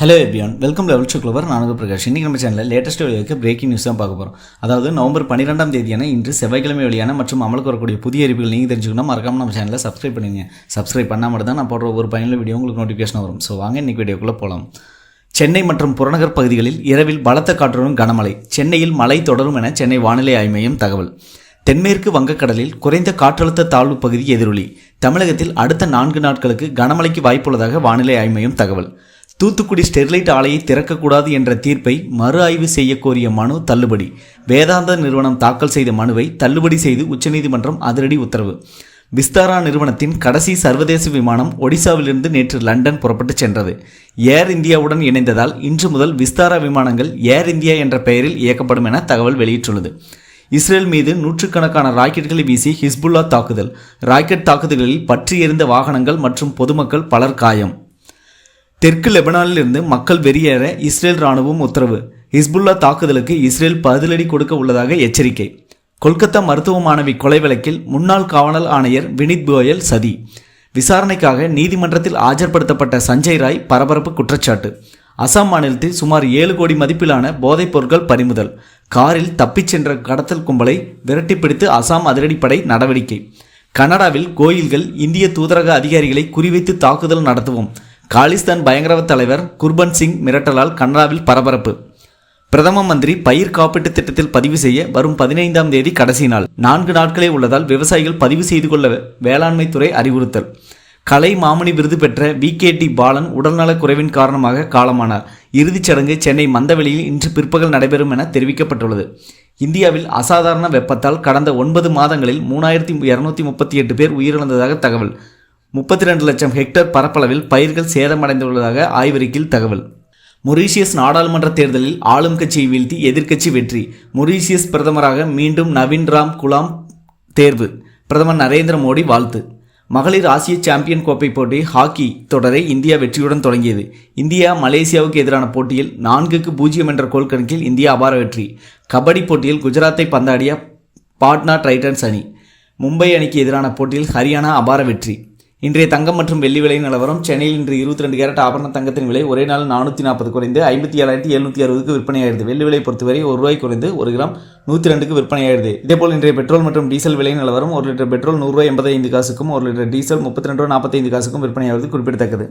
Hello everyone welcome level சுக்லவர் க்ளோவர் பிரகாஷ். இன்றைக்கி நம்ம சேனலில் லேட்டஸ்ட் வெளியாக பிரேக்கிங் நியூஸ் தான் பார்க்க போகிறோம் அதாவது நவம்பர் பன்னிரெண்டாம் தேதியான இன்று செவ்வாய்க்கிழமை வெளியான மற்றும் அமலுக்கு வரக்கூடிய புதிய அறிவுகள் நீங்கள் தெரிஞ்சுக்கணும் மறக்காம நம்ம சேனலில் சப்ஸ்கிரைப் பண்ணுங்க சப்ஸ்கிரைப் பண்ணால் மட்டும் தான் நான் போடுற ஒரு பயனுள்ள வீடியோ உங்களுக்கு நோட்டிஃபிகேஷன் வரும். ஸோ வாங்க இன்றைக்கி வீடியோக்குள்ளே போகலாம் சென்னை மற்றும் புறநகர் பகுதிகளில் இரவில் பலத்த காற்றுடன் கனமழை. சென்னையில் மழை தொடரும் என சென்னை வானிலை ஆய்வு மையம் தகவல். தென்மேற்கு வங்கக்கடலில் குறைந்த காற்றழுத்த தாழ்வு பகுதி எதிரொலி. தமிழகத்தில் அடுத்த நான்கு நாட்களுக்கு கனமழைக்கு வாய்ப்புள்ளதாக வானிலை ஆய்வு மையம் தகவல். தூத்துக்குடி ஸ்டெர்லைட் ஆலையை திறக்கக்கூடாது என்ற தீர்ப்பை மறு ஆய்வு செய்ய கோரிய மனு தள்ளுபடி. வேதாந்த நிறுவனம் தாக்கல் செய்த மனுவை தள்ளுபடி செய்து உச்சநீதிமன்றம் அதிரடி உத்தரவு. விஸ்தாரா நிறுவனத்தின் கடைசி சர்வதேச விமானம் ஒடிசாவிலிருந்து நேற்று லண்டன் புறப்பட்டுச் சென்றது. ஏர் இந்தியாவுடன் இணைந்ததால் இன்று முதல் விஸ்தாரா விமானங்கள் ஏர் இந்தியா என்ற பெயரில் இயக்கப்படும் என தகவல் வெளியிட்டுள்ளது. இஸ்ரேல் மீது நூற்றுக்கணக்கான ராக்கெட்களை வீசி ஹிஸ்புல்லா தாக்குதல். ராக்கெட் தாக்குதல்களில் பற்றி எறிந்த வாகனங்கள் மற்றும் பொதுமக்கள் பலர் காயம். தெற்கு லெபனானிலிருந்து மக்கள் வெளியேற இஸ்ரேல் ராணுவம் உத்தரவு. ஹிஸ்புல்லா தாக்குதலுக்கு இஸ்ரேல் பதிலடி கொடுக்க உள்ளதாக எச்சரிக்கை. கொல்கத்தா மருத்துவ மாணவி கொலை வழக்கில் முன்னாள் காவலர் ஆணையர் வினித் கோயல் சதி. விசாரணைக்காக நீதிமன்றத்தில் ஆஜர்படுத்தப்பட்ட சஞ்சய் ராய் பரபரப்பு குற்றச்சாட்டு. அசாம் மாநிலத்தில் சுமார் ஏழு கோடி மதிப்பிலான போதைப் பொருட்கள் பறிமுதல். காரில் தப்பிச் சென்ற கடத்தல் கும்பலை விரட்டி பிடித்து அசாம் அதிரடிப்படை நடவடிக்கை. கனடாவில் கோயில்கள் இந்திய தூதரக அதிகாரிகளை குறிவைத்து தாக்குதல் நடத்துவோம். காலிஸ்தான் பயங்கரவாத தலைவர் குர்பன் சிங் மிரட்டலால் கனடாவில் பரபரப்பு. பிரதம மந்திரி பயிர் காப்பீட்டு திட்டத்தில் பதிவு செய்ய வரும் பதினைந்தாம் தேதி கடைசி நாள். நான்கு நாட்களே உள்ளதால் விவசாயிகள் பதிவு செய்து கொள்ள வேளாண்மைத்துறை அறிவுறுத்தல். கலை மாமணி விருது பெற்ற வி கே டி பாலன் உடல்நலக் குறைவின் காரணமாக காலமானார். இறுதிச் சடங்கு சென்னை மந்தவெளியில் இன்று பிற்பகல் நடைபெறும் என தெரிவிக்கப்பட்டுள்ளது. இந்தியாவில் அசாதாரண வெப்பத்தால் கடந்த ஒன்பது மாதங்களில் மூணாயிரத்தி இரநூத்தி முப்பத்தி எட்டு பேர் உயிரிழந்ததாக தகவல். முப்பத்தி ரெண்டு லட்சம் ஹெக்டர் பரப்பளவில் பயிர்கள் சேதமடைந்துள்ளதாக ஆய்வறிக்கையில் தகவல். மொரீஷியஸ் நாடாளுமன்ற தேர்தலில் ஆளும் கட்சியை வீழ்த்தி எதிர்க்கட்சி வெற்றி. மொரீஷியஸ் பிரதமராக மீண்டும் நவீன் ராம் குலாம் தேர்வு. பிரதமர் நரேந்திர மோடி வாழ்த்து. மகளிர் ஆசிய சாம்பியன் கோப்பை போட்டி ஹாக்கி தொடரை இந்தியா வெற்றியுடன் தொடங்கியது. இந்தியா மலேசியாவுக்கு எதிரான போட்டியில் நான்குக்கு பூஜ்ஜியம் என்ற கோல் கணக்கில் இந்தியா அபார வெற்றி. கபடி போட்டியில் குஜராத்தை பந்தாடிய பாட்னா டைட்டன்ஸ் அணி. மும்பை அணிக்கு எதிரான போட்டியில் ஹரியானா அபார வெற்றி. இன்றைய தங்கம் மற்றும் வெள்ளி விலை நிலவரம் சென்னையில் இன்று இருபத்தி ரெண்டு கேரட் ஆபரண தங்கத்தின் விலை ஒரே நாள் நானூற்றி நாற்பது குறைந்து ஐம்பத்தி ஏழாயிரத்தி எழுநூற்றி அறுபதுக்கு விற்பனையாகிறது வெள்ளி விலை பொறுத்தவரை ஒரு ரூபாய் குறைந்து ஒரு கிராம் நூற்றி ரெண்டுக்கு விற்பனையாகிறது இதேபோல் இன்றைய பெட்ரோல் மற்றும் டீசல் விலை நிலவரம் ஒரு லிட்டர் பெட்ரோல் நூறுரூவா எண்பத்தைந்து காசுக்கும் ஒரு லிட்டர் டீசல் முப்பத்தி ரெண்டு ரூபா நாற்பத்தைந்து காசுக்கும் விற்பனையாகிறது குறிப்பிடத்தக்கது.